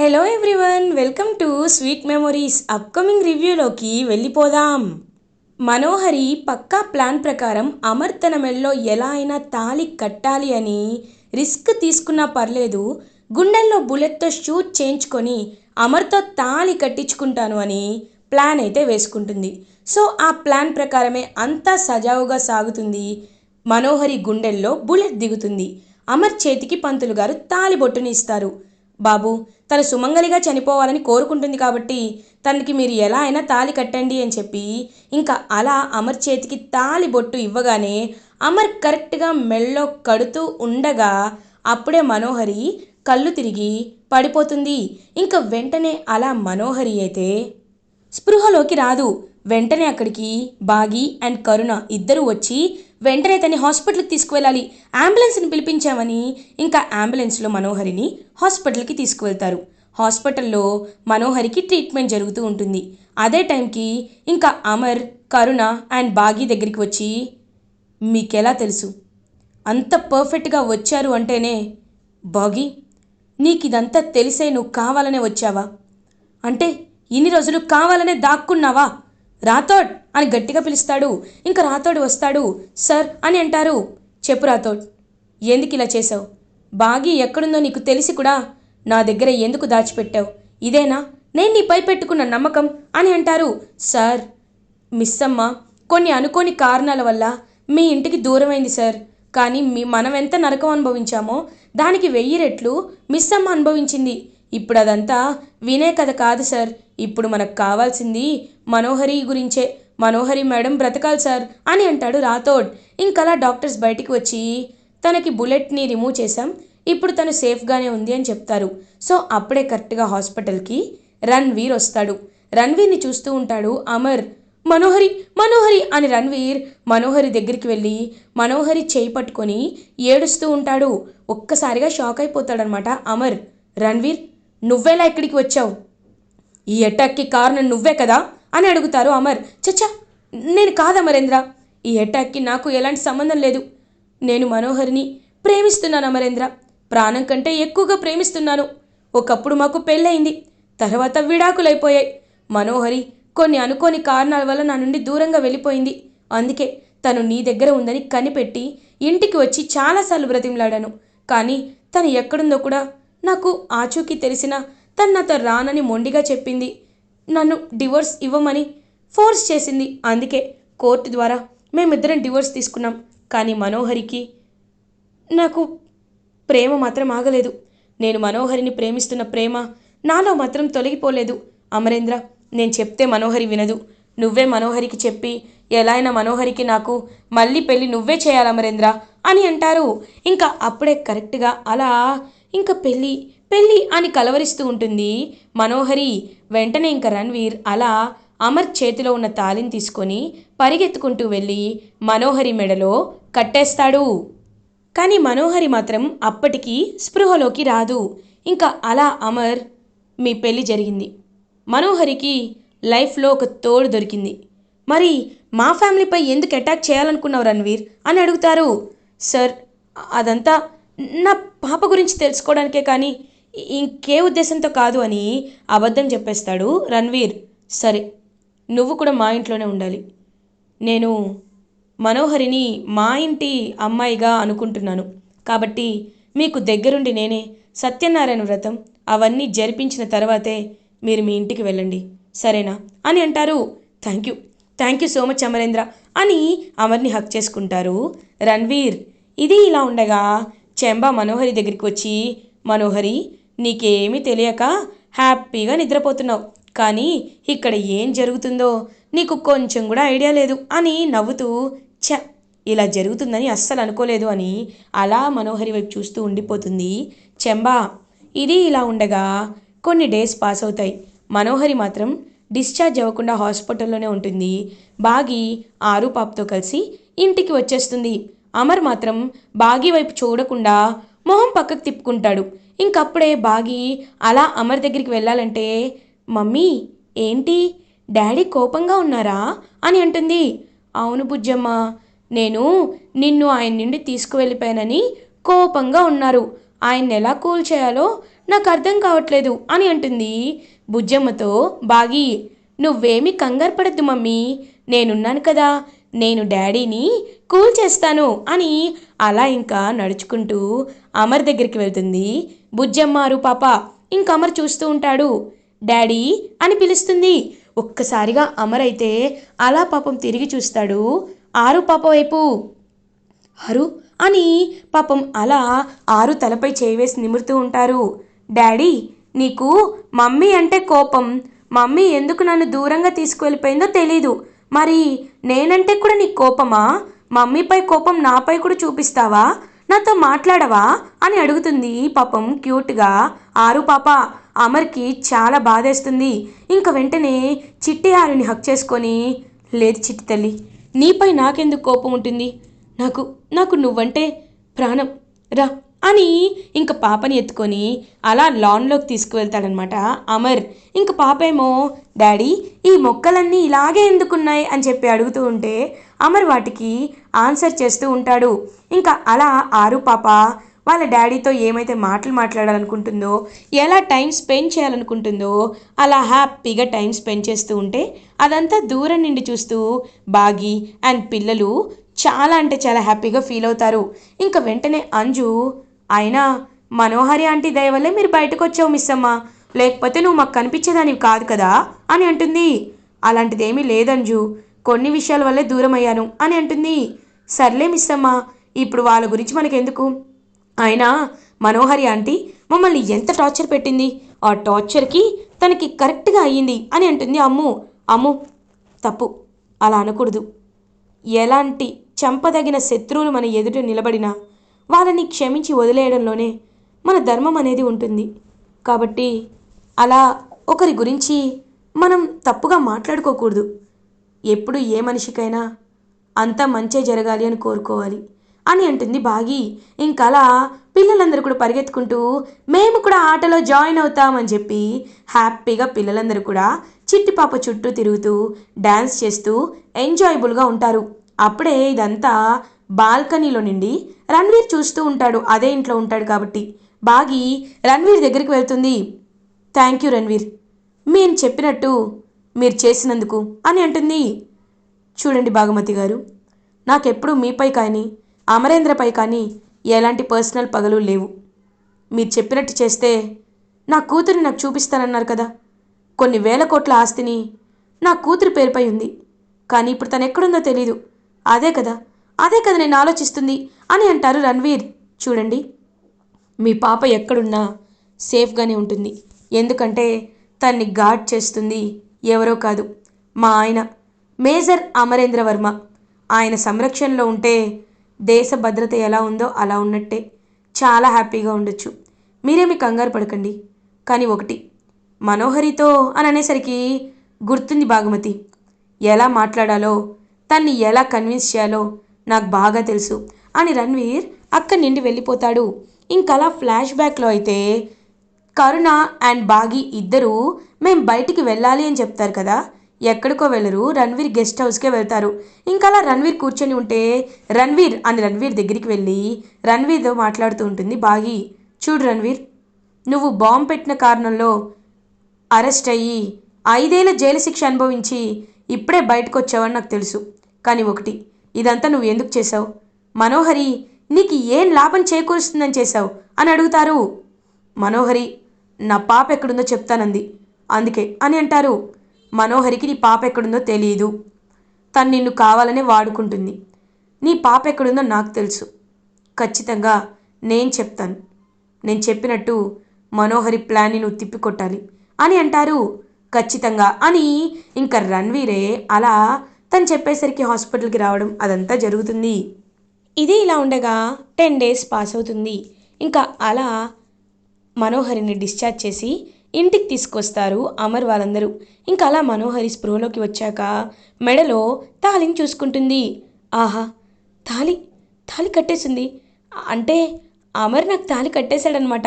Hello everyone welcome to sweet memories upcoming రివ్యూలోకి వెళ్ళిపోదాం. మనోహరి పక్కా plan ప్రకారం అమర్ తన మెల్లో ఎలా అయినా తాళి కట్టాలి అని రిస్క్ తీసుకున్నా పర్లేదు గుండెల్లో బుల్లెట్తో షూట్ చేయించుకొని అమర్తో తాళి కట్టించుకుంటాను అని ప్లాన్ అయితే వేసుకుంటుంది. సో ఆ ప్లాన్ ప్రకారమే అంతా సజావుగా సాగుతుంది. మనోహరి గుండెల్లో బుల్లెట్ దిగుతుంది. అమర్ చేతికి పంతులు గారు తాలిబొట్టుని ఇస్తారు. బాబు తను సుమంగలిగా చనిపోవాలని కోరుకుంటుంది కాబట్టి తనకి మీరు ఎలా అయినా తాలి కట్టండి అని చెప్పి ఇంకా అలా అమర్ చేతికి తాలి బొట్టు ఇవ్వగానే అమర్ కరెక్ట్గా మెళ్ళో కడుతూ ఉండగా అప్పుడే మనోహరి కళ్ళు తిరిగి పడిపోతుంది. ఇంకా వెంటనే అలా మనోహరి అయితే స్పృహలోకి రాదు. వెంటనే అక్కడికి బాగి అండ్ కరుణ ఇద్దరు వచ్చి వెంటనే తన్ని హాస్పిటల్కి తీసుకువెళ్ళాలి. అంబులెన్స్ని పిలిపించామని ఇంకా అంబులెన్స్లో మనోహరిని హాస్పిటల్కి తీసుకువెళ్తారు. హాస్పిటల్లో మనోహరికి ట్రీట్మెంట్ జరుగుతూ ఉంటుంది. అదే టైంకి ఇంకా అమర్ కరుణ అండ్ బాగి దగ్గరికి వచ్చి మీకెలా తెలుసు? అంత పర్ఫెక్ట్గా వచ్చారు అంటేనే బాగి నీకు ఇదంతా తెలిసే నువ్వు కావాలనే వచ్చావా? అంటే ఇన్ని రోజులు కావాలనే దాక్కున్నావా? రాథోడ్ అని గట్టిగా పిలుస్తాడు. ఇంకా రాథోడ్ వస్తాడు. సార్ అని అంటారు. చెప్పు రాథోడ్. ఎందుకు ఇలా చేసావు బాగి ఎక్కడుందో నీకు తెలిసి కూడా నా దగ్గర ఎందుకు దాచిపెట్టావు? ఇదేనా? నేను నీపై పెట్టుకున్న నమ్మకం అని అంటారు. సార్ మిస్ అమ్మ కొన్ని అనుకోని కారణాల వల్ల మీ ఇంటికి దూరమైంది సార్. కానీ మీ మనం ఎంత నరకం అనుభవించామో దానికి వెయ్యి రెట్లు మిస్ అమ్మ అనుభవించింది. ఇప్పుడు అదంతా వినే కథ కాదు సార్. ఇప్పుడు మనకు కావాల్సింది మనోహరి గురించే. మనోహరి మేడం బ్రతకాలి సార్ అని అంటాడు రాథోడ్. ఇంకలా డాక్టర్స్ బయటికి వచ్చి తనకి బుల్లెట్ని రిమూవ్ చేశాం. ఇప్పుడు తను సేఫ్గానే ఉంది అని చెప్తారు. సో అప్పుడే కరెక్ట్గా హాస్పిటల్కి రణ్వీర్ వస్తాడు. రణ్వీర్ని చూస్తూ ఉంటాడు అమర్. మనోహరి మనోహరి అని రణ్వీర్ మనోహరి దగ్గరికి వెళ్ళి మనోహరి చేయి పట్టుకొని ఏడుస్తూ ఉంటాడు. ఒక్కసారిగా షాక్ అయిపోతాడనమాట అమర్. రణ్వీర్ నువ్వెలా ఇక్కడికి వచ్చావు? ఈ అటాక్కి కారణం నువ్వే కదా? అని అడుగుతారు అమర్. చచ్చా నేను కాదు అమరేంద్ర? ఈ అటాక్కి నాకు ఎలాంటి సంబంధం లేదు. నేను మనోహరిని ప్రేమిస్తున్నాను అమరేంద్ర. ప్రాణం కంటే ఎక్కువగా ప్రేమిస్తున్నాను. ఒకప్పుడు మాకు పెళ్ళయింది. తర్వాత విడాకులైపోయాయి. మనోహరి కొన్ని అనుకోని కారణాల వల్ల నా నుండి దూరంగా వెళ్ళిపోయింది. అందుకే తను నీ దగ్గర ఉందని కనిపెట్టి ఇంటికి వచ్చి చాలాసార్లు బ్రతిమలాడాను. కానీ తను ఎక్కడుందో కూడా నాకు ఆచూకీ తెలిసిన తను నాతో రానని మొండిగా చెప్పింది. నన్ను డివోర్స్ ఇవ్వమని ఫోర్స్ చేసింది. అందుకే కోర్టు ద్వారా మేమిద్దరం డివోర్స్ తీసుకున్నాం. కానీ మనోహరికి నాకు ప్రేమ మాత్రం ఆగలేదు. నేను మనోహరిని ప్రేమిస్తున్న ప్రేమ నాలో మాత్రం తొలగిపోలేదు. అమరేంద్ర నేను చెప్తే మనోహరి వినదు. నువ్వే మనోహరికి చెప్పి ఎలా అయినా మనోహరికి నాకు మళ్ళీ పెళ్ళి నువ్వే చేయాలి అమరేంద్ర అని అంటారు. ఇంకా అప్పుడే కరెక్ట్గా అలా ఇంకా పెళ్ళి పెళ్ళి అని కలవరిస్తూ ఉంటుంది మనోహరి. వెంటనే ఇంకా రణ్వీర్ అలా అమర్ చేతిలో ఉన్న తాలిని తీసుకొని పరిగెత్తుకుంటూ వెళ్ళి మనోహరి మెడలో కట్టేస్తాడు. కానీ మనోహరి మాత్రం అప్పటికి స్పృహలోకి రాదు. ఇంకా అలా అమర్ మీ పెళ్ళి జరిగింది. మనోహరికి లైఫ్లో ఒక తోడు దొరికింది. మరి మా ఫ్యామిలీపై ఎందుకు అటాక్ చేయాలనుకున్నావు రణ్వీర్? అని అడుగుతారు. సార్ అదంతా నా పాప గురించి తెలుసుకోవడానికే కానీ ఇంకే ఉద్దేశంతో కాదు అని అబద్ధం చెప్పేస్తాడు రణ్వీర్. సరే నువ్వు కూడా మా ఇంట్లోనే ఉండాలి. నేను మనోహరిని మా ఇంటి అమ్మాయిగా అనుకుంటున్నాను. కాబట్టి మీకు దగ్గరుండి నేనే సత్యనారాయణ వ్రతం అవన్నీ జరిపించిన తర్వాతే మీరు మీ ఇంటికి వెళ్ళండి. సరేనా? అని అంటారు. Thank you. Thank you so much Amarendra అని అమర్ని హక్ చేసుకుంటారు రణ్వీర్. ఇది ఇలా ఉండగా చెంబా మనోహరి దగ్గరికి వచ్చి మనోహరి నీకేమీ తెలియక హ్యాపీగా నిద్రపోతున్నావు. కానీ ఇక్కడ ఏం జరుగుతుందో నీకు కొంచెం కూడా ఐడియా లేదు అని నవ్వుతూ చ ఇలా జరుగుతుందని అస్సలు అనుకోలేదు అని అలా మనోహరి వైపు చూస్తూ ఉండిపోతుంది. చెంబా ఇది ఇలా ఉండగా కొన్ని డేస్ పాస్ అవుతాయి. మనోహరి మాత్రం డిశ్చార్జ్ అవ్వకుండా హాస్పిటల్లోనే ఉంటుంది. బాగి ఆరు పాపతో కలిసి ఇంటికి వచ్చేస్తుంది. అమర్ మాత్రం బాగి వైపు చూడకుండా మొహం పక్కకు తిప్పుకుంటాడు. ఇంకప్పుడే బాగి అలా అమర్ దగ్గరికి వెళ్ళాలంటే మమ్మీ ఏంటి? డాడీ కోపంగా ఉన్నారా? అని అంటుంది. అవును బుజ్జమ్మ నేను నిన్ను ఆయన నుండి తీసుకువెళ్ళిపోయానని కోపంగా ఉన్నారు. ఆయన్ని ఎలా కూల్ చేయాలో నాకు అర్థం కావట్లేదు అని అంటుంది బుజ్జమ్మతో బాగి. నువ్వేమీ కంగారు పడద్దు మమ్మీ నేనున్నాను కదా నేను డాడీని కూల్ చేస్తాను అని అలా ఇంకా నడుచుకుంటూ అమర్ దగ్గరికి వెళ్తుంది. బుజ్జమ్మారు పాప ఇంక అమర్ చూస్తూ ఉంటాడు. డాడీ అని పిలుస్తుంది. ఒక్కసారిగా అమర్ అయితే అలా పాపం తిరిగి చూస్తాడు. ఆరు పాప వైపు. ఆరు అని పాపం అలా ఆరు తలపై చేయివేసి నిమురుతూ ఉంటారు. డాడీ నీకు మమ్మీ అంటే కోపం. మమ్మీ ఎందుకు నన్ను దూరంగా తీసుకువెళ్ళిపోయిందో తెలీదు. మరి నేనంటే కూడా నీకు కోపమా? మమ్మీపై కోపం నాపై కూడా చూపిస్తావా? నాతో మాట్లాడవా? అని అడుగుతుంది పాపం క్యూట్గా. ఆరు పాప అమర్కి చాలా బాధేస్తుంది. ఇంక వెంటనే చిట్టి ఆరుని హక్ చేసుకొని లేదు చిట్టి తల్లి నీపై నాకెందుకు కోపం ఉంటుంది? నాకు నాకు నువ్వంటే ప్రాణం. రా. అని ఇంక పాపని ఎత్తుకొని అలా లాన్లోకి తీసుకువెళ్తాడనమాట. అమర్ ఇంక పాప ఏమో డాడీ ఈ మొక్కలన్నీ ఇలాగే ఎందుకున్నాయి? అని చెప్పి అడుగుతూ ఉంటే అమర్ వాటికి ఆన్సర్ చేస్తూ ఉంటాడు. ఇంకా అలా ఆరు పాప వాళ్ళ డాడీతో ఏమైతే మాటలు మాట్లాడాలనుకుంటుందో ఎలా టైం స్పెండ్ చేయాలనుకుంటుందో అలా హ్యాపీగా టైం స్పెండ్ చేస్తూ ఉంటే అదంతా దూరం నుండి చూస్తూ బాగి అండ్ పిల్లలు చాలా అంటే చాలా హ్యాపీగా ఫీల్ అవుతారు. ఇంకా వెంటనే అంజు అయినా మనోహరి ఆంటీ దయ వల్లే మీరు బయటకు వచ్చావు మిస్ అమ్మ లేకపోతే నువ్వు మాకు కనిపించేదానివి కాదు కదా అని అంటుంది. అలాంటిదేమీ లేదంజు. కొన్ని విషయాల వల్లే దూరం అయ్యాను అని అంటుంది. సర్లే మిస్ అమ్మ ఇప్పుడు వాళ్ళ గురించి మనకెందుకు? అయినా మనోహరి ఆంటీ మమ్మల్ని ఎంత టార్చర్ పెట్టింది? ఆ టార్చర్కి తనకి కరెక్ట్గా అయ్యింది అని అంటుంది అమ్ము. అమ్ము తప్పు. అలా అనకూడదు. ఎలాంటి చంపదగిన శత్రువులు మన ఎదుట నిలబడినా వాళ్ళని క్షమించి వదిలేయడంలోనే మన ధర్మం అనేది ఉంటుంది. కాబట్టి అలా ఒకరి గురించి మనం తప్పుగా మాట్లాడుకోకూడదు. ఎప్పుడు ఏ మనిషికైనా అంతా మంచే జరగాలి అని కోరుకోవాలి అని అంటుంది బాగి. ఇంకలా పిల్లలందరూ కూడా పరిగెత్తుకుంటూ మేము కూడా ఆటలో జాయిన్ అవుతామని చెప్పి హ్యాపీగా పిల్లలందరూ కూడా చిట్టి పాప చుట్టూ తిరుగుతూ డ్యాన్స్ చేస్తూ ఎంజాయబుల్గా ఉంటారు. అప్పుడే ఇదంతా బాల్కనీలో నుండి రణ్వీర్ చూస్తూ ఉంటాడు. అదే ఇంట్లో ఉంటాడు కాబట్టి. బాగి రణ్వీర్ దగ్గరికి వెళ్తుంది. Thank you Ranveer. మేము చెప్పినట్టు మీరు చేసినందుకు అని అంటుంది. చూడండి బాగుమతి గారు నాకెప్పుడు మీపై కానీ అమరేంద్రపై కానీ ఎలాంటి పర్సనల్ పగలు లేవు. మీరు చెప్పినట్టు చేస్తే నా కూతురిని నాకు చూపిస్తానన్నారు కదా. కొన్ని వేల కోట్ల ఆస్తిని నా కూతురు పేరుపై ఉంది. కానీ ఇప్పుడు తను ఎక్కడుందో తెలీదు. అదే కదా అదే కదా నేను ఆలోచిస్తుంది అని అంటారు రణ్వీర్. చూడండి మీ పాప ఎక్కడున్నా సేఫ్గానే ఉంటుంది. ఎందుకంటే తన్ని గాడ్ చేస్తుంది ఎవరో కాదు మా ఆయన మేజర్ అమరేంద్ర వర్మ. ఆయన సంరక్షణలో ఉంటే దేశ భద్రత ఎలా ఉందో అలా ఉన్నట్టే. చాలా హ్యాపీగా ఉండొచ్చు. మీరేమి కంగారు పడకండి. కానీ ఒకటి మనోహరితో అని అనేసరికి గుర్తుంది బాగుమతి ఎలా మాట్లాడాలో తన్ని ఎలా కన్విన్స్ చేయాలో నాకు బాగా తెలుసు అని రణ్వీర్ అక్కడి నుండి వెళ్ళిపోతాడు. ఇంకలా ఫ్లాష్ బ్యాక్లో అయితే కరుణ అండ్ బాగి ఇద్దరూ మేం బయటికి వెళ్ళాలి అని చెప్తారు కదా. ఎక్కడికో వెళ్ళరు. రణ్వీర్ గెస్ట్ హౌస్కే వెళ్తారు. ఇంకలా రణ్వీర్ కూర్చొని ఉంటే రణ్వీర్ అని రణ్వీర్ దగ్గరికి వెళ్ళి రణ్వీర్తో మాట్లాడుతూ ఉంటుంది. బాగి చూడు రణ్వీర్ నువ్వు బాంబు పెట్టిన కారణంలో అరెస్ట్ అయ్యి ఐదేళ్ళ జైలు శిక్ష అనుభవించి ఇప్పుడే బయటకు వచ్చావని నాకు తెలుసు. కానీ ఒకటి ఇదంతా నువ్వు ఎందుకు చేశావు? మనోహరి నీకు ఏం లాభం చేకూరుస్తుందని చేశావు? అని అడుగుతారు. మనోహరి నా పాప ఎక్కడుందో చెప్తానంది. అందుకే అని అంటారు. మనోహరికి నీ పాప ఎక్కడుందో తెలియదు తను నిన్ను కావాలనే వాడుకుంటుంది. నీ పాప ఎక్కడుందో నాకు తెలుసు. ఖచ్చితంగా నేను చెప్తాను. నేను చెప్పినట్టు మనోహరి ప్లాన్ని నువ్వు తిప్పికొట్టాలి. అని అంటారు. ఖచ్చితంగా అని ఇంకా రణ్వీరే అలా తను చెప్పేసరికి హాస్పిటల్కి రావడం అదంతా జరుగుతుంది. ఇది ఇలా ఉండగా టెన్ డేస్ పాస్ అవుతుంది. ఇంకా అలా మనోహరిని డిశ్చార్జ్ చేసి ఇంటికి తీసుకొస్తారు అమర్ వాళ్ళందరూ. ఇంకా అలా మనోహరి స్పృహలోకి వచ్చాక మెడలో తాళిని చూసుకుంటుంది. ఆహా తాళి తాళి కట్టేసింది. అంటే అమర్ నాకు తాళి కట్టేశాడనమాట.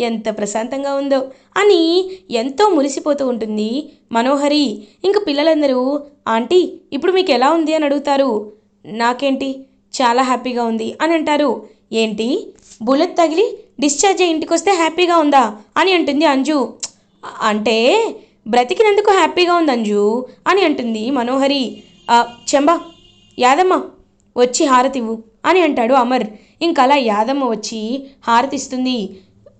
ఎంత ప్రశాంతంగా ఉందో. అని ఎంతో మురిసిపోతూ ఉంటుంది మనోహరి. ఇంక పిల్లలందరూ ఆంటీ ఇప్పుడు మీకు ఎలా ఉంది? అని అడుగుతారు. నాకేంటి చాలా హ్యాపీగా ఉంది. అని అంటారు. ఏంటి బుల్లెట్ తగిలి డిశ్చార్జ్ అయ్యి ఇంటికి వస్తే హ్యాపీగా ఉందా? అని అంటుంది అంజు. అంటే బ్రతికినందుకు హ్యాపీగా ఉంది అంజు అని అంటుంది మనోహరి. చెంబా యాదమ్మ వచ్చి హారతివ్వు అని అంటాడు అమర్. ఇంకలా యాదమ్మ వచ్చి హారతిస్తుంది.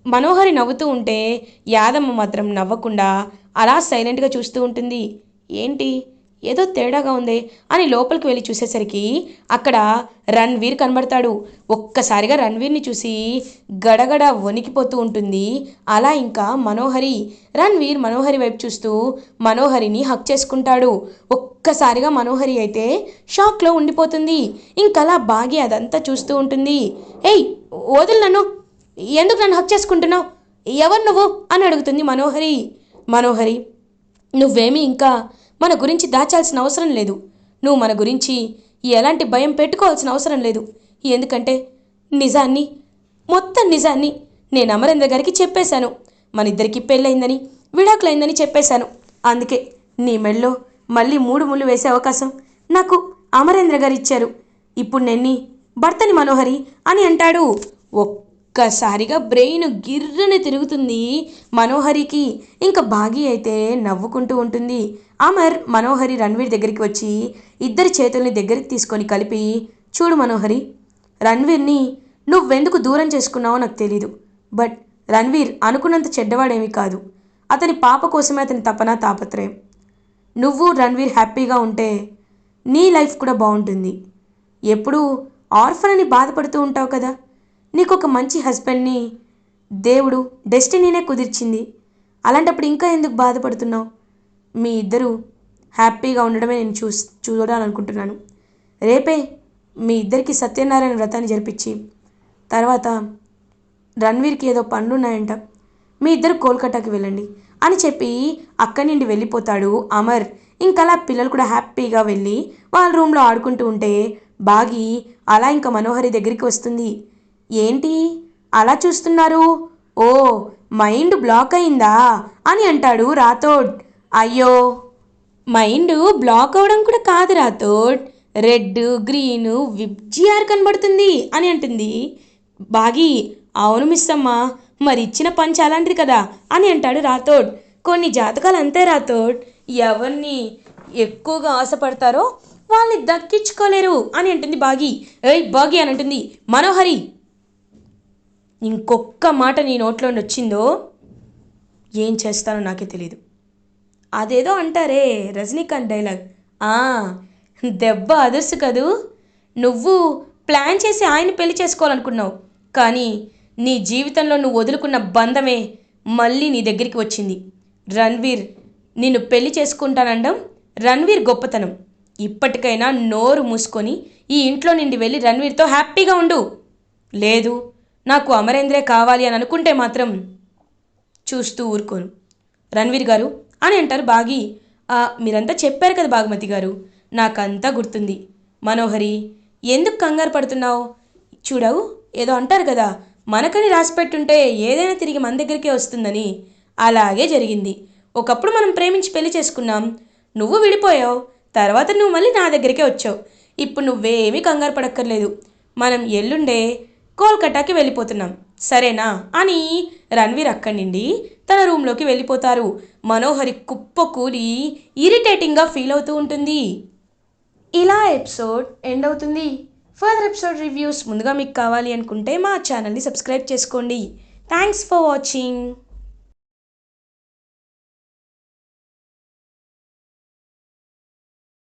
మనోహరి నవ్వుతూ ఉంటే యాదమ్మ మాత్రం నవ్వకుండా అలా సైలెంట్గా చూస్తూ ఉంటుంది. ఏంటి? ఏదో తేడాగా ఉందే అని లోపలికి వెళ్ళి చూసేసరికి అక్కడ రణ్వీర్ కనబడతాడు. ఒక్కసారిగా రణ్వీర్ని చూసి గడగడ వణికిపోతూ ఉంటుంది. అలా ఇంకా మనోహరి రణ్వీర్ మనోహరి వైపు చూస్తూ మనోహరిని హక్ చేసుకుంటాడు. ఒక్కసారిగా మనోహరి అయితే షాక్లో ఉండిపోతుంది. ఇంకలా బాగి అదంతా చూస్తూ ఉంటుంది. ఏయ్ వదులు నన్ను. ఎందుకు నన్ను హక్ చేసుకుంటున్నావు? ఎవరు నువ్వు? అని అడుగుతుంది మనోహరి. మనోహరి నువ్వేమీ ఇంకా మన గురించి దాచాల్సిన అవసరం లేదు. నువ్వు మన గురించి ఎలాంటి భయం పెట్టుకోవాల్సిన అవసరం లేదు. ఎందుకంటే నిజాన్ని మొత్తం నిజాన్ని నేను అమరేంద్ర గారికి చెప్పేశాను. మన ఇద్దరికి పెళ్ళయిందని విడాకులైందని చెప్పేశాను. అందుకే నీ మెళ్ళో మళ్ళీ మూడు ముళ్ళు వేసే అవకాశం నాకు అమరేంద్ర గారు ఇచ్చారు. ఇప్పుడు నేను భర్తని మనోహరి అని అంటాడు. ఒక్కసారిగా బ్రెయిన్ గిర్రని తిరుగుతుంది మనోహరికి. ఇంకా బాగీ అయితే నవ్వుకుంటూ ఉంటుంది. అమర్ మనోహరి రణ్వీర్ దగ్గరికి వచ్చి ఇద్దరి చేతుల్ని దగ్గరికి తీసుకొని కలిపి చూడు మనోహరి రణ్వీర్ని నువ్వెందుకు దూరం చేసుకున్నావో నాకు తెలీదు. బట్ రణ్వీర్ అనుకున్నంత చెడ్డవాడేమీ కాదు. అతని పాప కోసమే అతని తపన తాపత్రయం. నువ్వు రణ్వీర్ హ్యాపీగా ఉంటే నీ లైఫ్ కూడా బాగుంటుంది. ఎప్పుడూ ఆర్ఫన్ అని బాధపడుతూ ఉంటావు కదా. నీకు ఒక మంచి హస్బెండ్ని. దేవుడు డెస్టినీనే కుదిర్చింది. అలాంటప్పుడు ఇంకా ఎందుకు బాధపడుతున్నావు? మీ ఇద్దరు హ్యాపీగా ఉండడమే నేను చూ చూడాలనుకుంటున్నాను. రేపే మీ ఇద్దరికి సత్యనారాయణ వ్రతాన్ని జరిపించి తర్వాత రణ్వీర్కి ఏదో పనులు ఉన్నాయంట మీ ఇద్దరు కోల్కతాకి వెళ్ళండి అని చెప్పి అక్కడి నుండి వెళ్ళిపోతాడు అమర్. ఇంకలా పిల్లలు కూడా హ్యాపీగా వెళ్ళి వాళ్ళ రూమ్లో ఆడుకుంటూ ఉంటే బాగి అలా ఇంకా మనోహరి దగ్గరికి వస్తుంది. ఏంటి? అలా చూస్తున్నారు? ఓ మైండ్ బ్లాక్ అయిందా? అని అంటాడు రాథోడ్. అయ్యో! మైండ్ బ్లాక్ అవడం కూడా కాదు రాథోడ్. రెడ్ గ్రీన్ విబ్జిఆర్ కనబడుతుంది అని అంటుంది. బాగి అవును మిస్ అమ్మా మరి ఇచ్చిన పంచ్ అలాంటిది కదా అని అంటాడు రాథోడ్. కొన్ని జాతకాలు అంతే రాథోడ్. ఎవరిని ఎక్కువగా ఆశపడతారో వాళ్ళని దక్కించుకోలేరు అని అంటుంది బాగి. ఏయ్ బాగి అని అంటుంది. మనోహరి! ఇంకొక్క మాట నీ నోట్లో వచ్చిందో ఏం చేస్తానో నాకే తెలియదు అదేదో అంటారే రజనీకాంత్ డైలాగ్. ఆ దెబ్బ అదుర్సు కదూ. నువ్వు ప్లాన్ చేసి ఆయన పెళ్ళి చేసుకోవాలనుకున్నావు. కానీ నీ జీవితంలో నువ్వు వదులుకున్న బంధమే మళ్ళీ నీ దగ్గరికి వచ్చింది. రణ్వీర్ నిన్ను పెళ్ళి చేసుకుంటానండం రణ్వీర్ గొప్పతనం. ఇప్పటికైనా నోరు మూసుకొని ఈ ఇంట్లో నుండి వెళ్ళి రణ్వీర్తో హ్యాపీగా ఉండు. లేదు నాకు అమరేంద్రే కావాలి అని అనుకుంటే మాత్రం చూస్తూ ఊరుకోను. రణ్వీర్ గారు అని అంటారు బాగి. మీరంతా చెప్పారు కదా బాగుమతి గారు. నాకంతా గుర్తుంది. మనోహరి ఎందుకు కంగారు పడుతున్నావు? చూడవు ఏదో అంటారు కదా మనకని రాసిపెట్టుంటే ఏదైనా తిరిగి మన దగ్గరికే వస్తుందని. అలాగే జరిగింది. ఒకప్పుడు మనం ప్రేమించి పెళ్ళి చేసుకున్నాం. నువ్వు విడిపోయావు. తర్వాత నువ్వు మళ్ళీ నా దగ్గరికే వచ్చావు. ఇప్పుడు నువ్వేమీ కంగారు పడక్కర్లేదు. మనం ఎల్లుండే కోల్కతాకి వెళ్ళిపోతున్నాం. సరేనా? అని రణ్వీర్ అక్కడి నుండి తన రూమ్లోకి వెళ్ళిపోతారు. మనోహరి కుప్ప కూలి ఇరిటేటింగ్గా ఫీల్ అవుతూ ఉంటుంది. ఇలా ఎపిసోడ్ ఎండ్ అవుతుంది. ఫర్దర్ ఎపిసోడ్ రివ్యూస్ ముందుగా మీకు కావాలి అనుకుంటే మా ఛానల్ని సబ్స్క్రైబ్ చేసుకోండి. Thanks for watching.